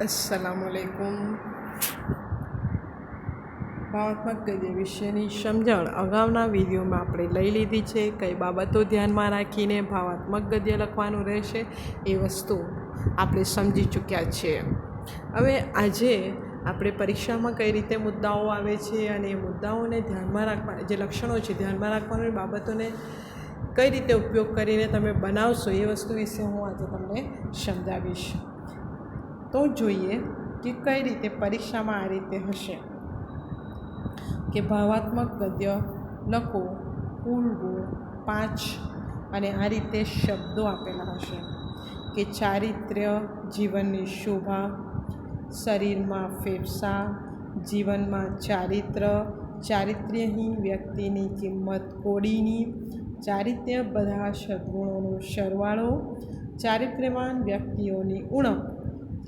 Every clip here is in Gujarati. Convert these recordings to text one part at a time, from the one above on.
અસલામ વાલેકુમ ભાવાત્મક ગદ્ય વિશેની સમજણ અગાઉના વિડીયોમાં આપણે લઈ લીધી છે. કઈ બાબતો ધ્યાનમાં રાખીને ભાવાત્મક ગદ્ય લખવાનું રહેશે એ વસ્તુ આપણે સમજી ચૂક્યા છીએ. હવે આજે આપણે પરીક્ષામાં કઈ રીતે મુદ્દાઓ આવે છે અને એ મુદ્દાઓને ધ્યાનમાં રાખવા જે લક્ષણો છે, ધ્યાનમાં રાખવાની બાબતોને કઈ રીતે ઉપયોગ કરીને તમે બનાવશો એ વસ્તુ વિશે હું આજે તમને સમજાવીશ. તો જોઈએ કે કઈ રીતે પરીક્ષામાં આ રીતે હશે. કે ભાવાત્મક ગદ્ય લખો કુલ ગુણ પાંચ અને આ રીતે શબ્દો આપેલા હશે. કે ચારિત્ર્ય જીવનની શોભા, શરીરમાં ફેફસા, જીવનમાં ચારિત્ર ચારિત્ર્યહીન વ્યક્તિની કિંમત કોડીની, ચારિત્ર્ય બધા સદગુણોનો સરવાળો, ચારિત્ર્યવાન વ્યક્તિઓની ઉણપ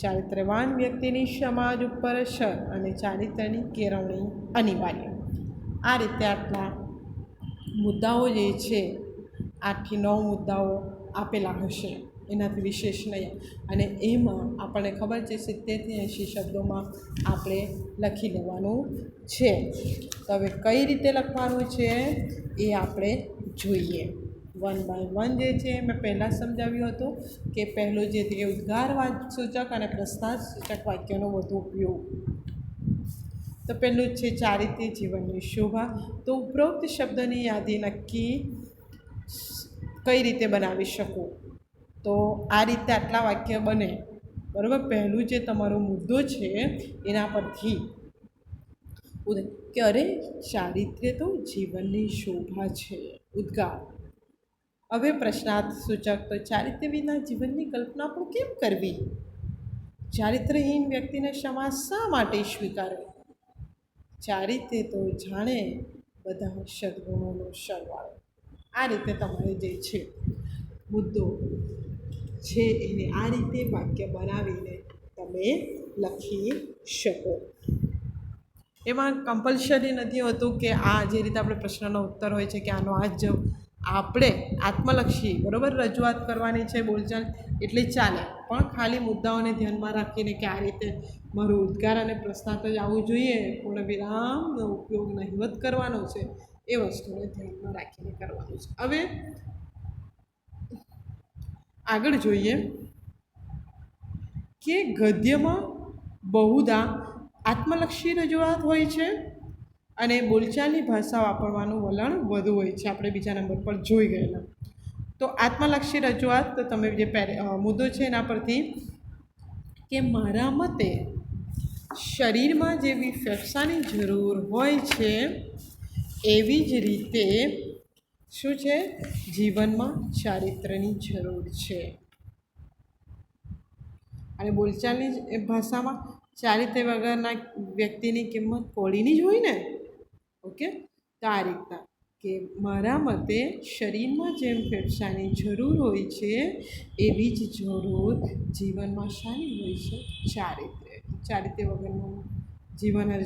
ચારિત્ર્યવાન વ્યક્તિની સમાજ ઉપર અસર અને ચારિત્ર્યની કેળવણી અનિવાર્ય. આ રીતે આટલા મુદ્દાઓ જે છે, આઠથી નવ મુદ્દાઓ આપેલા હશે, એનાથી વિશેષ નહીં. અને એમાં આપણને ખબર છે, સિત્તેરથી એંશી શબ્દોમાં આપણે લખી લેવાનું છે. તો હવે કઈ રીતે લખવાનું છે, એ આપણે જોઈએ. વન બાય વન જે છે, મેં પહેલાં સમજાવ્યું હતું કે પહેલો જે છે ઉદ્ગાર સૂચક અને પ્રસ્તાર સૂચક વાક્યનો વધુ ઉપયોગ. તો પહેલું છે, ચારિત્ર્ય જીવનની શોભા. તો ઉપરોક્ત શબ્દની યાદી નક્કી કઈ રીતે બનાવી શકું? તો આ રીતે આટલા વાક્ય બને. બરાબર? પહેલું જે તમારો મુદ્દો છે, એના પરથી. કે અરે, ચારિત્ર્ય તો જીવનની શોભા છે. ઉદ્ગાર. હવે પ્રશ્નાર્થ સૂચક, તો ચારિત્ર્ય વિના જીવનની કલ્પના પણ કેમ કરવી? ચારિત્રહીન વ્યક્તિને સમાજ શા માટે સ્વીકારવી? ચારિત્ર્ય તો જાણે બધા સદગુણોનો સરવાળો. આ રીતે તમારે જે છે, મુદ્દો છે એને આ રીતે વાક્ય બનાવીને તમે લખી શકો. એમાં કમ્પલસરી નથી હોતું કે આ જે રીતે આપણે પ્રશ્નનો ઉત્તર હોય છે કે આનો આ જ આપણે આત્મલક્ષી, બરાબર? રજૂઆત કરવાની છે બોલચાલ, એટલે ચાલે. પણ ખાલી મુદ્દાઓને ધ્યાનમાં રાખીને કે આ રીતે મારું ઉદ્ગાર અને પ્રશ્નાર્થ જ આવવું જોઈએ પૂર્ણ વિરામનો ઉપયોગ નહિવત કરવાનો છે, એ વસ્તુને ધ્યાનમાં રાખીને કરવાનું છે. હવે આગળ જોઈએ કે ગદ્યમાં બહુધા આત્મલક્ષી રજૂઆત હોય છે અને બોલચાલની ભાષા વાપરવાનું વલણ વધુ હોય છે. આપણે બીજા નંબર પર જોઈ ગયેલા. તો આત્મલક્ષી રજૂઆત તમે જે મુદ્દો છે એના પરથી કે મારા મતે શરીરમાં જેવી ફેફસાની જરૂર હોય છે, એવી જ રીતે શું છે? જીવનમાં ચારિત્ર્યની જરૂર છે. અને બોલચાલની ભાષામાં ચારિત્ર્ય વગરના વ્યક્તિની કિંમત કોળીની જ હોય ને? ઓકે? તો કે મારા મતે શરીરમાં જેમ ફેફસાની જરૂર હોય છે, એવી જ જરૂર જીવનમાં શાની હોય છે. ચારિત્ર્ય. ચારિત્ર્ય વગરનું જીવન જ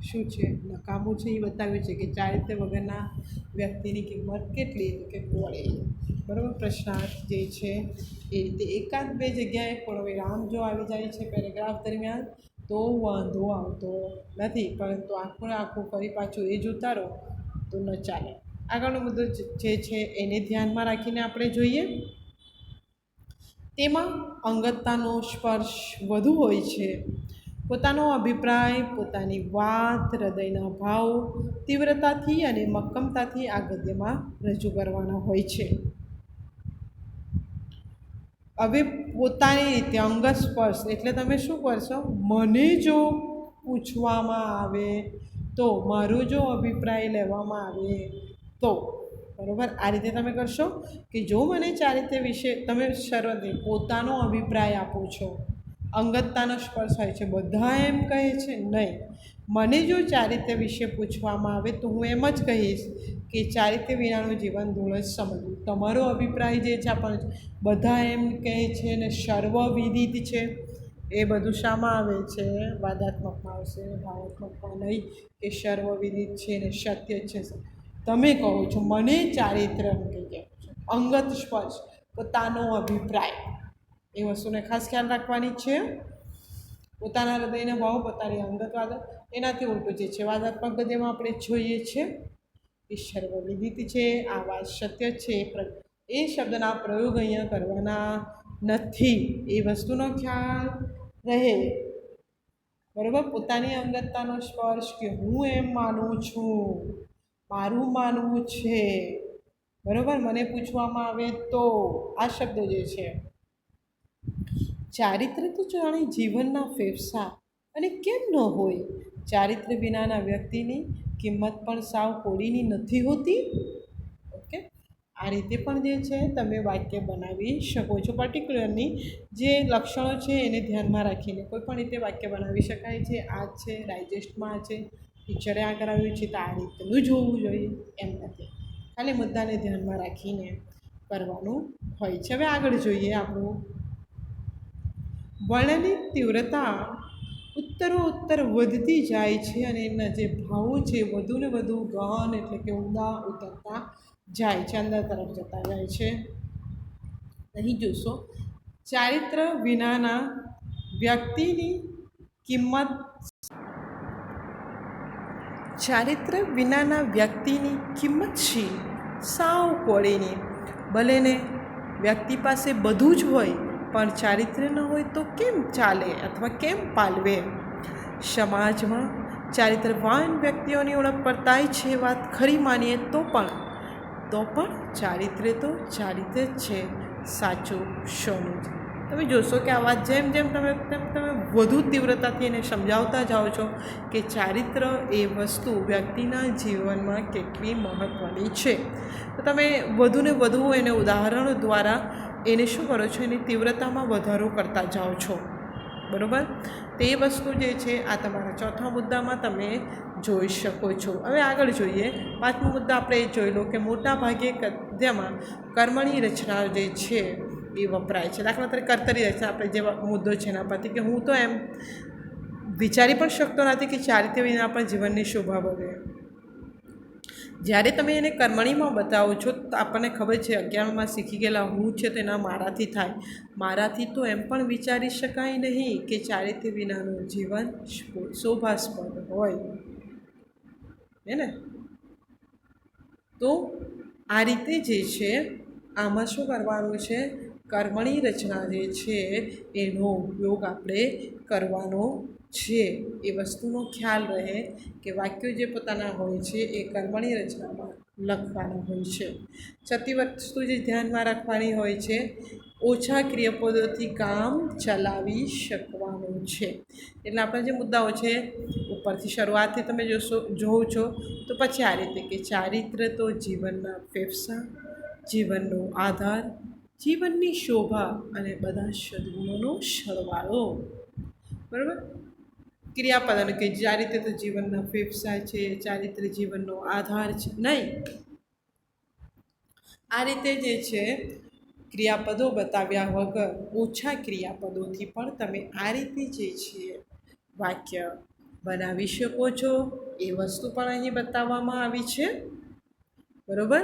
શું છે? નકામું છે એ બતાવ્યું છે કે ચારિત્ર્ય વગરના વ્યક્તિની કિંમત કેટલી તો કે પડે બરાબર? પ્રશ્નાર્થ જે છે એ રીતે એકાદ બે જગ્યાએ પણ વિરામ જો આવી જાય છે પેરેગ્રાફ દરમિયાન તો વાંધો આવતો નથી પરંતુ આખું આખું ફરી પાછું એ જ ઉતારો તો ન ચાલે. આગળનો મુદ્દો જે છે એને ધ્યાનમાં રાખીને આપણે જોઈએ. તેમાં અંગતતાનો સ્પર્શ વધુ હોય છે. પોતાનો અભિપ્રાય, પોતાની વાત, હૃદયના ભાવ તીવ્રતાથી અને મક્કમતાથી આ ગદ્યમાં રજૂ કરવાના હોય છે. હવે પોતાની રીતે અંગત સ્પર્શ એટલે તમે શું કરશો? મને જો પૂછવામાં આવે તો મારો જો અભિપ્રાય લેવામાં આવે તો, બરાબર? આ રીતે તમે કરશો કે જો મને ચારિત્ર્ય વિશે તમે શરૂઆતથી પોતાનો અભિપ્રાય આપો છો, અંગતતાનો સ્પર્શ હોય છે, બધા એમ કહે છે, નહીં. મને જો ચારિત્ર્ય વિશે પૂછવામાં આવે તો હું એમ જ કહીશ કે ચારિત્ર્ય વિનાનું જીવન ધૂળ જ સમજવું. તમારો અભિપ્રાય જે છે આપણને બધા એમ કહે છે ને સર્વવિદિત છે, એ બધું શામાં આવે છે? વાદાત્મકમાં આવશે, ભાવાત્મકમાં નહીં કે સર્વવિદિત છે ને સત્ય છે? તમે કહો છો, મને ચારિત્ર્ય કહીએ અંગત સ્પર્શ, પોતાનો અભિપ્રાય. એ વસ્તુને ખાસ ખ્યાલ રાખવાની છે. પોતાના હૃદયને ભાવ પોતાની અંગત વાદ. એનાથી ઉલટું જે છે વાદાત્મક ગદ્યમાં આપણે જોઈએ છે ઈશ્વર વિદિત છે, આ વાત સત્ય છે એ શબ્દના પ્રયોગ અહીંયા કરવાના નથી. એ વસ્તુનો ખ્યાલ રહે. બરાબર? પોતાની અંગતતાનો સ્પર્શ કે હું એમ માનું છું, મારું માનવું છે. બરાબર? મને પૂછવામાં આવે તો આ શબ્દ જે છે, ચારિત્ર તો જાણે જીવનના ફેફસા અને કેમ ન હોય? ચારિત્ર વિનાના વ્યક્તિની કિંમત પણ સાવ કોડીની નથી હોતી. ઓકે? આ રીતે પણ જે છે, તમે વાક્ય બનાવી શકો છો. પર્ટિક્યુલરની જે લક્ષણો છે, એને ધ્યાનમાં રાખીને કોઈ પણ રીતે વાક્ય બનાવી શકાય છે. આ છે ડાયજેસ્ટમાં આ છે ટીચરે આ કરાવ્યું છે, તો આ રીતનું જ હોવું જોઈએ. એમ નથી. ખાલી મુદ્દાને ધ્યાનમાં રાખીને કરવાનું હોય છે. હવે આગળ જોઈએ આપણું વર્ણની તીવ્રતા ઉત્તરોત્તર વધતી જાય છે અને એના જે ભાવો છે વધુ ને વધુ ગહન એટલે કે ઊંડા ઉતરતા જાય છે, અંદર તરફ જતા જાય છે. અહીં જોશો, ચારિત્ર વિનાના વ્યક્તિની કિંમત ચારિત્ર વિનાના વ્યક્તિની કિંમત છે સાવ કોળીની. ભલેને વ્યક્તિ પાસે બધું જ હોય, પણ ચારિત્ર્ય ન હોય તો કેમ ચાલે અથવા કેમ પાલવે? સમાજમાં ચારિત્રવાન વ્યક્તિઓની ઓળખ પડતાય છે વાત ખરી માનીએ તો પણ તો પણ ચારિત્ર્ય તો ચારિત્ર્ય જ છે, સાચું, સોનું તમે જોશો કે આ વાત જેમ જેમ તમે, તેમ તમે વધુ તીવ્રતાથી એને સમજાવતા જાઓ છો કે ચારિત્ર એ વસ્તુ વ્યક્તિના જીવનમાં કેટલી મહત્ત્વની છે. તો તમે વધુને વધુ એને ઉદાહરણો દ્વારા એને શું કરો છો? એની તીવ્રતામાં વધારો કરતા જાઓ છો. બરાબર? તે વસ્તુ જે છે, આ તમારા ચોથા મુદ્દામાં તમે જોઈ શકો છો. હવે આગળ જોઈએ. પાંચમો મુદ્દા આપણે એ જોઈ લો કે મોટા ભાગે ગદ્યમાં કર્મણી રચના જે છે, એ વપરાય છે. દાખલા તરીકે કર્તરી રચના આપણે જે મુદ્દો છે એના પરથી કે હું તો એમ વિચારી પણ શકતો નથી કે ચારિત્ર્ય વિના પણ જીવનની શોભા વધે જ્યારે તમે એને કર્મણીમાં બતાવો છો, તો આપણને ખબર છે અગિયારમાં શીખી ગયેલા હું છે તેના મારાથી થાય. મારાથી તો એમ પણ વિચારી શકાય નહીં કે ચારિત્ર્ય વિનાનું જીવન શોભાસ્પદ હોય. હે ને? તો આ રીતે જે છે, આમાં શું કરવાનું છે? કર્મણી રચના જે છે, એનો ઉપયોગ આપણે કરવાનો છે. એ વસ્તુનો ખ્યાલ રહે કે વાક્યો જે પોતાના હોય છે, એ કર્મણી રચનામાં લખવાના હોય છે. છતી વસ્તુ જે ધ્યાનમાં રાખવાની હોય છે, ઓછા ક્રિયાપદોથી કામ ચલાવી શકવાનું છે. એટલે આપણા જે મુદ્દાઓ છે, ઉપરથી શરૂઆતથી તમે જોશો જોઉં છો, તો પછી આ રીતે કે ચારિત્ર તો જીવનના ફેફસા, જીવનનો આધાર જીવનની શોભા અને બધા સદગુણોનો સરવાળો. બરાબર? ક્રિયાપદન કે ચારિત્ર રીતે તો જીવનના ફેફસા છે, ચારિત્ર જીવનનો આધાર છે, નહીં. આ રીતે જે છે, ક્રિયાપદો બતાવ્યા વગર ઓછા ક્રિયાપદોથી પણ તમે આ રીતે જે છે, વાક્ય બનાવી શકો છો. એ વસ્તુ પણ અહીં બતાવવામાં આવી છે. બરાબર?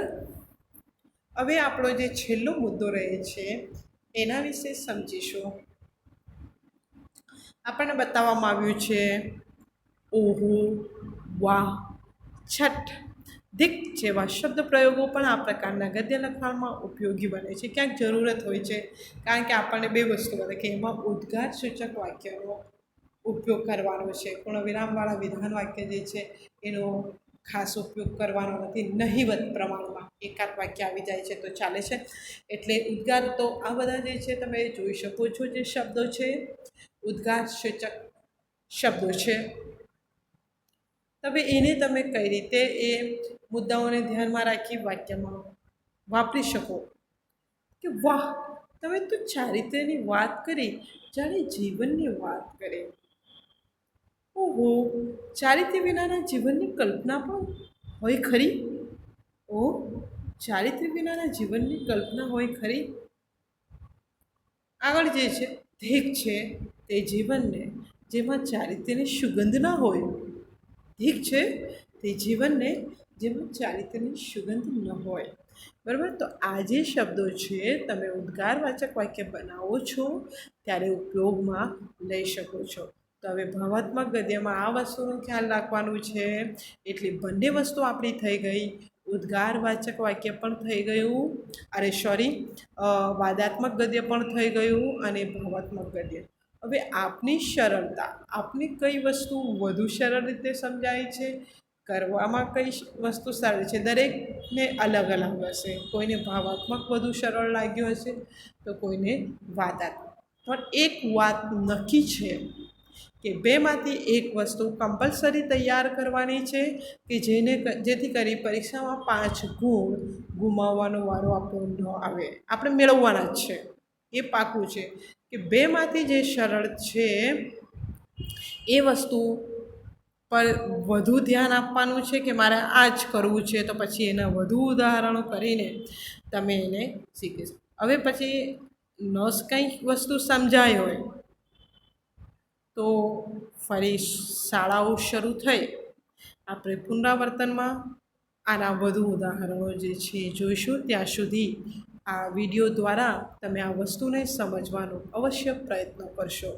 હવે આપણો જે છેલ્લો મુદ્દો રહે છે, એના વિશે સમજીશું. આપણને બતાવવામાં આવ્યું છે, ઓહો, વાહ, છઠ દિક જેવા શબ્દ પ્રયોગો પણ આ પ્રકારના ગદ્ય લખાણમાં ઉપયોગી બને છે. ક્યાંક જરૂરત હોય છે, કારણ કે આપણને બે વસ્તુ બને કે એમાં ઉદ્ગાર સૂચક વાક્યનો ઉપયોગ કરવાનો છે. પૂર્ણ વિરામવાળા વિધાન વાક્ય જે છે, એનો ખાસ ઉપયોગ કરવાનો નથી, નહીવત પ્રમાણમાં એકાદ વાક્ય આવી જાય છે તો ચાલે છે. એટલે ઉદ્ગાર તો આ બધા જે છે તમે જોઈ શકો છો જે શબ્દો છે. ઉદ્ગાર સૂચક શબ્દો છે. હવે એને તમે કઈ રીતે એ મુદ્દાઓને ધ્યાનમાં રાખી વાક્યમાં વાપરી શકો? કે વાહ, તમે તો ચારિત્રની વાત કરી, જાણે જીવનની વાત કરે. ઓહો ચારિત્ર્ય વિનાના જીવનની કલ્પના પણ હોય ખરી? ઓ, ચારિત્ર્ય વિનાના જીવનની કલ્પના હોય ખરી? આગળ જે છે ધીક છે, તે જીવનને, જેમાં ચારિત્ર્યની સુગંધ ના હોય. ધીક છે, તે જીવનને, જેમાં ચારિત્ર્યની સુગંધ ન હોય. બરાબર? તો આ જે શબ્દો છે, તમે ઉદ્ગારવાચક વાક્ય બનાવો છો, ત્યારે ઉપયોગમાં લઈ શકો છો. તો હવે ભાવાત્મક ગદ્યમાં આ વસ્તુનું ખ્યાલ રાખવાનું છે. એટલે બંને વસ્તુ આપણી થઈ ગઈ. ઉદ્ગારવાચક વાક્ય પણ થઈ ગયું. અરે સોરી વાદાત્મક ગદ્ય પણ થઈ ગયું અને ભાવાત્મક ગદ્ય. હવે આપની સરળતા, આપની કઈ વસ્તુ વધુ સરળ રીતે સમજાય છે? કરવામાં કઈ વસ્તુ સરળ છે? દરેકને અલગ અલગ હશે. કોઈને ભાવાત્મક વધુ સરળ લાગ્યું હશે, તો કોઈને વાદાત્મક. પણ એક વાત નક્કી છે. કે બેમાંથી એક વસ્તુ કમ્પલસરી તૈયાર કરવાની છે કે જેને જેથી કરી પરીક્ષામાં પાંચ ગુણ ગુમાવવાનો વારો આપણો ન આવે. આપણે મેળવવાના જ છે. એ પાકું છે કે બેમાંથી જે સરળ છે, એ વસ્તુ પર વધુ ધ્યાન આપવાનું છે કે મારે આ જ કરવું છે તો પછી એના વધુ ઉદાહરણો કરીને તમે એને શીખી શકો. હવે પછી નસ કંઈક વસ્તુ સમજાય હોય તો ફરી શાળાઓ શરૂ થઈ. આપણે પુનરાવર્તનમાં આના વધુ ઉદાહરણો જે છે જોઈશું. ત્યાં સુધી આ વીડિયો દ્વારા તમે આ વસ્તુને સમજવાનો અવશ્ય પ્રયત્ન કરશો.